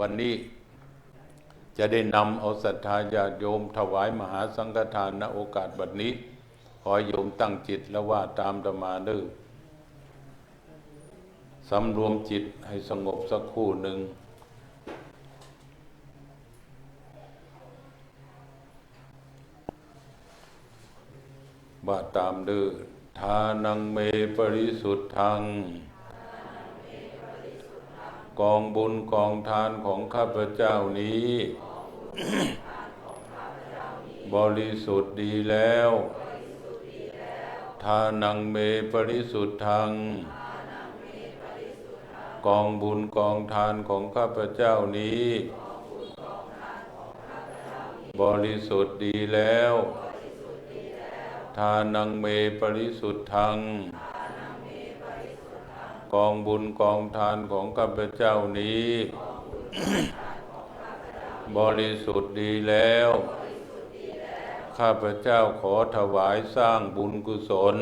วันนี้จะได้นำเอาศรัทธาญาติโยมถวายมหาสังฆทานณโอกาสบัดนี้ ขอโยมตั้งจิตแล้วว่าตามตมาเด้อสำรวมจิตให้สงบสักครู่หนึ่ง ว่าตามเด้อทานังเมปริสุทธัง กองบุญกองทานของข้าพเจ้านี้ บริสุทธิ์ดีแล้ว ทานังเมปริสุทธัง กองบุญกองทานของข้าพเจ้านี้ บริสุทธิ์ดีแล้ว ทานังเมปริสุทธัง กองบุญกองทานของข้าพเจ้านี้ บริสุทธิ์ดีแล้ว ข้าพเจ้าขอถวายสร้างบุญกุศล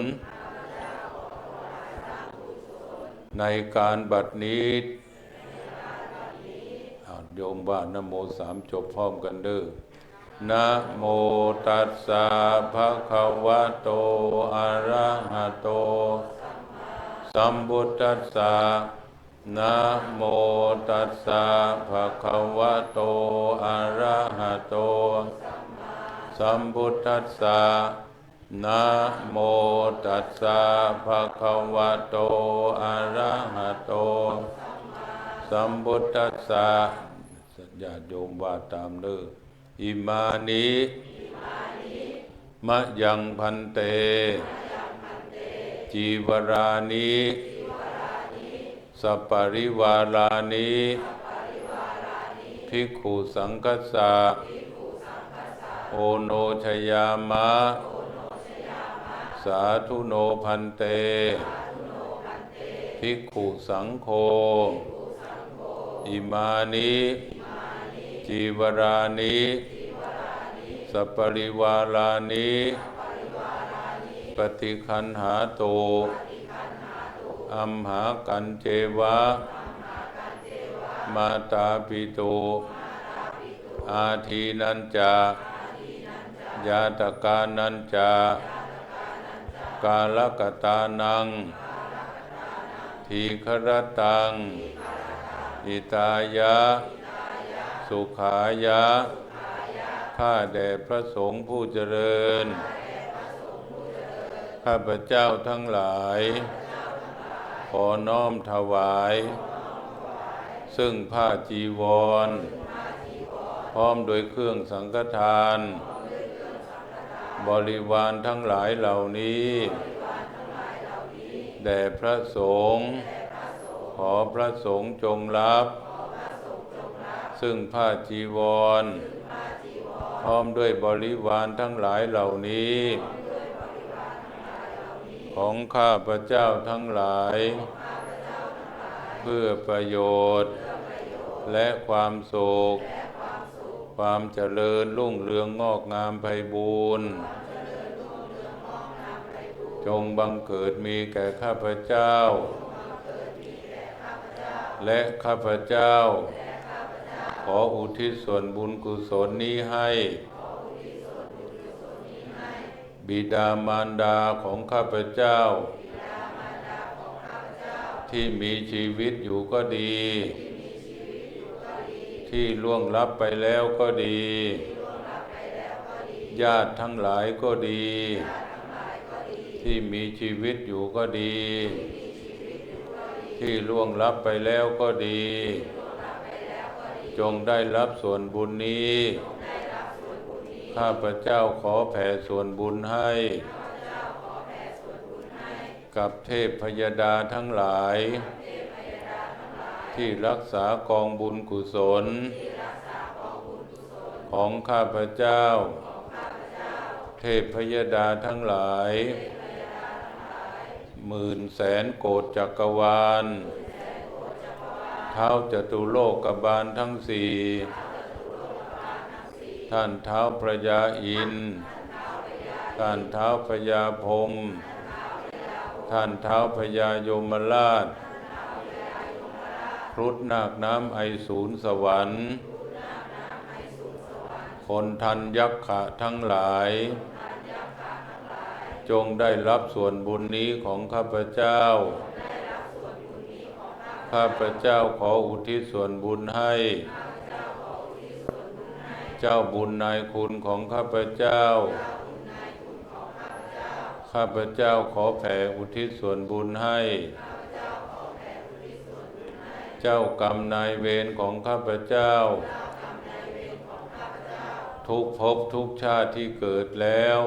ในการบัดนี้อ้าวโยมบ้านนโมสามจบพร้อมกันเด้อนะโมตัสสะภะคะวะโต อะระหะโต สัมพุทธัสสะนะโมตัสสะภะคะวะโต อะระหะโต สัมพุทธัสสะนะโมตัสสะภะคะวะโต อะระหะโต สัมพุทธัสสะญาติโยมว่าตามเด้ออิมานิมะยังพันเต จีวรานิสัปปริวารานิภิกขุสังกัสสะโอโนชยามะ สาธุโนพันเตภิกขุสังโฆอิมานิจีวรานิสัปริวารานิ ปฏิคันหาโตอัมหากันเจวะ มาตาปิโต อาทีนันจายาตกานันจากาลกตานัง ทีครตัง อิตายะ สุขายะ ข้าแด่พระสงฆ์ผู้เจริญ ข้าพเจ้าทั้งหลาย ขอน้อมถวาย ซึ่งผ้าจีวร พร้อมโดยเครื่องสังฆทาน บริวารทั้งหลายเหล่านี้ แด่พระสงฆ์ขอพระสงฆ์จงรับ ซึ่งผ้าจีวร พร้อมด้วยบริวารทั้งหลายเหล่านี้ ของข้าพระเจ้าทั้งหลาย เพื่อประโยชน์ และความสุขความเจริญรุ่งเรืองงอกงามไพบูรณ์จงบังเกิดมีแก่ข้าพเจ้า และข้าพเจ้า ขออุทิศส่วนบุญกุศลนี้ให้ บิดามารดาของข้าพเจ้า ที่มีชีวิตอยู่ก็ดี ที่ล่วงลับไปแล้วก็ดี ญาติทั้งหลายก็ดี ที่มีชีวิตอยู่ก็ดี ที่ล่วงลับไปแล้วก็ดี จงได้รับส่วนบุญนี้ ข้าพเจ้าขอแผ่ส่วนบุญให้ กับเทพพยดาทั้งหลาย ที่รักษากองบุญกุศล ของข้าพเจ้า เทพพยดาทั้งหลาย หมื่นแสนโกดจักรวาล เท้าจตุโลกบาลทั้งสี่ ท่านเท้าพระยาอิน ท่านเท้าพระยาพมท่านเท้าพระยายมราชครุฑนาคน้ำไอศูนย์สวรรค์ คนทันยักขะทั้งหลาย จงได้รับส่วนบุญนี้ของข้าพเจ้า ข้าพเจ้าขออุทิศส่วนบุญให้ เจ้าบุญนายคุณของข้าพเจ้า ข้าพเจ้าขอแผ่อุทิศส่วนบุญให้ เจ้ากรรมนายเวรของข้าพเจ้า ทุกภพทุกชาติที่เกิดแล้ว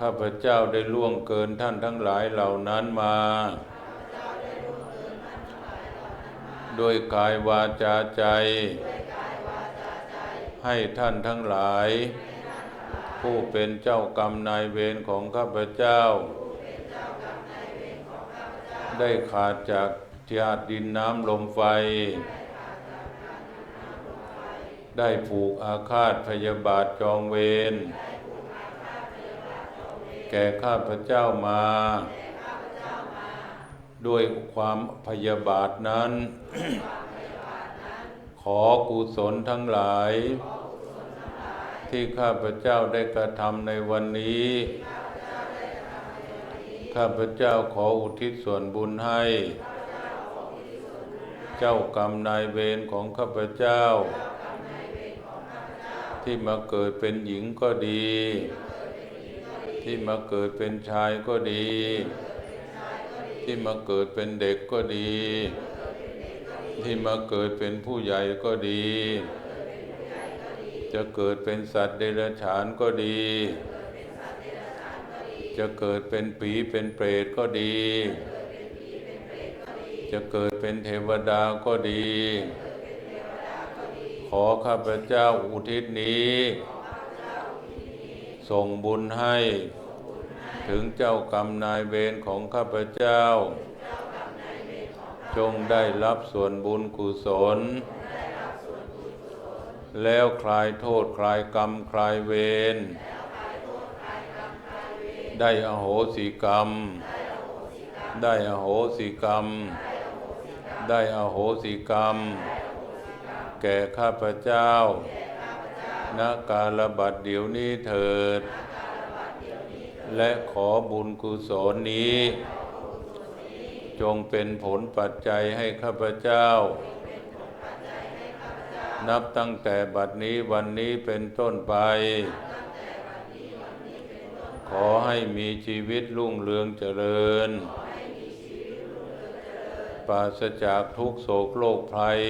ข้าพเจ้าได้ล่วงเกินท่านทั้งหลายเหล่านั้นมาด้วยกายวาจาใจ ให้ท่านทั้งหลาย ผู้เป็นเจ้ากรรมนายเวรของข้าพเจ้า ได้ขาดจากธาตุดินน้ำลมไฟ ได้ผูกอาฆาตพยาบาทจองเวรแก่ข้าพเจ้ามา ด้วยความพยาบาทนั้น ขอกุศลทั้งหลาย ที่ข้าพเจ้าได้กระทำในวันนี้ ข้าพเจ้าขออุทิศส่วนบุญให้ เจ้ากรรมนายเวรของข้าพเจ้า ที่มาเกิดเป็นหญิงก็ดี ที่มาเกิดเป็นชายก็ดี ที่มาเกิดเป็นเด็กก็ดี ที่มาเกิดเป็นผู้ใหญ่ก็ดี จะเกิดเป็นสัตว์เดรัจฉานก็ดี จะเกิดเป็นผีเป็นเปรตก็ดี จะเกิดเป็นเทวดาก็ดี ขอข้าพเจ้าอุทิศนี้ ส่งบุญให้ ถึงเจ้ากรรมนายเวรของข้าพเจ้า จงได้รับส่วนบุญกุศล แล้วคลายโทษคลายกรรมคลายเวรได้อโหสิกรรม ได้อโหสิกรรม ได้อโหสิกรรม แก่ข้าพเจ้าณกาลบัดเดี๋ยวนี้เถิด และขอบุญกุศลนี้ จงเป็นผลปัจจัยให้ข้าพเจ้า นับตั้งแต่บัดนี้วันนี้เป็นต้นไป ขอให้มีชีวิตรุ่งเรืองเจริญ ปราศจากทุกโศกโรคภัย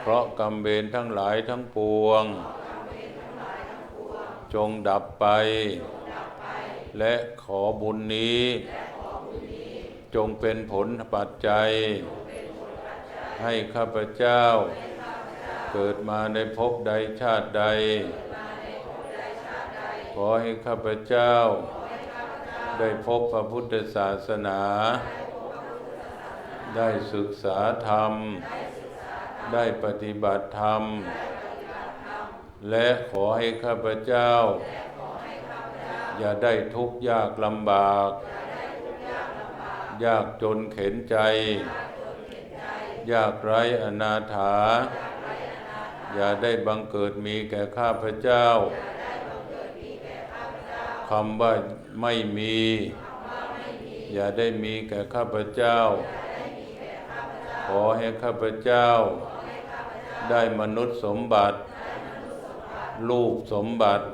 เพราะกรรมเวรทั้งหลายทั้งปวง จงดับไป และขอบุญนี้ จงเป็นผลปัจจัย ให้ข้าพเจ้า เกิดมาในภพใดชาติใด ขอให้ข้าพเจ้า ได้พบพระพุทธศาสนา ได้ศึกษาธรรม ได้ปฏิบัติธรรม และขอให้ข้าพเจ้า อย่าได้ทุกข์ยากลำบาก ยากจนเข็นใจ ยากไร้อนาถา อย่าได้บังเกิดมีแก่ข้าพเจ้าคำว่าไม่มี อย่าได้มีแก่ข้าพเจ้า ขอให้ข้าพเจ้า ได้มนุษย์สมบัติ ลูกสมบัติ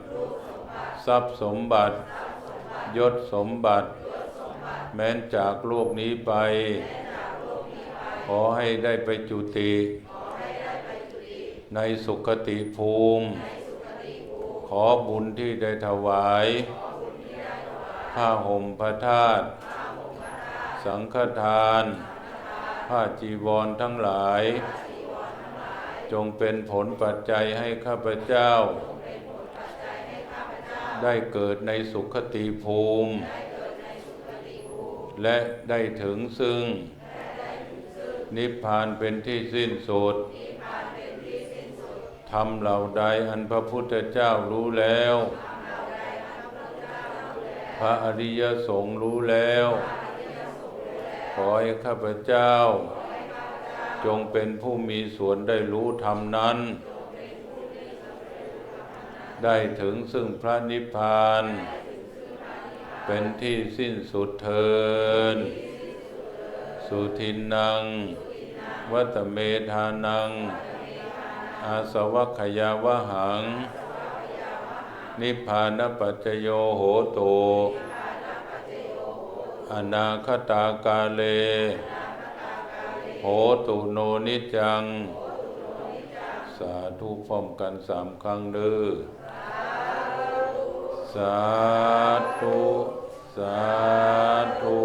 ทรัพย์สมบัติ ยศสมบัติ แม้นจากโลกนี้ไป ขอให้ได้ไปจุติ ในสุคติภูมิ ขอบุญที่ได้ถวาย ผ้าห่มพระธาตุสังฆทาน ผ้าจีวรทั้งหลาย จงเป็นผลปัจจัยให้ข้าพเจ้า ได้เกิดในสุขติภูมิ และได้ถึงซึ่ง นิพพานเป็นที่สิ้นสุดทำเหล่าใดอันพระพุทธเจ้ารู้แล้ว พระอริยสงฆ์รู้แล้ว ขอให้ข้าพเจ้า จงเป็นผู้มีส่วนได้รู้ธรรมนั้น ได้ถึงซึ่งพระนิพพาน เป็นที่สิ้นสุดเทิน สุทินัง วัตเมธานัง อาสวัคยาวหัง นิพพานปัจจโยโหโตอนาคตากาเล โหตุโนนิจัง สาธุพร้อมกันสามครั้งเด้อสาธุ สาธุ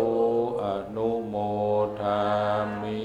อนุโมทามิ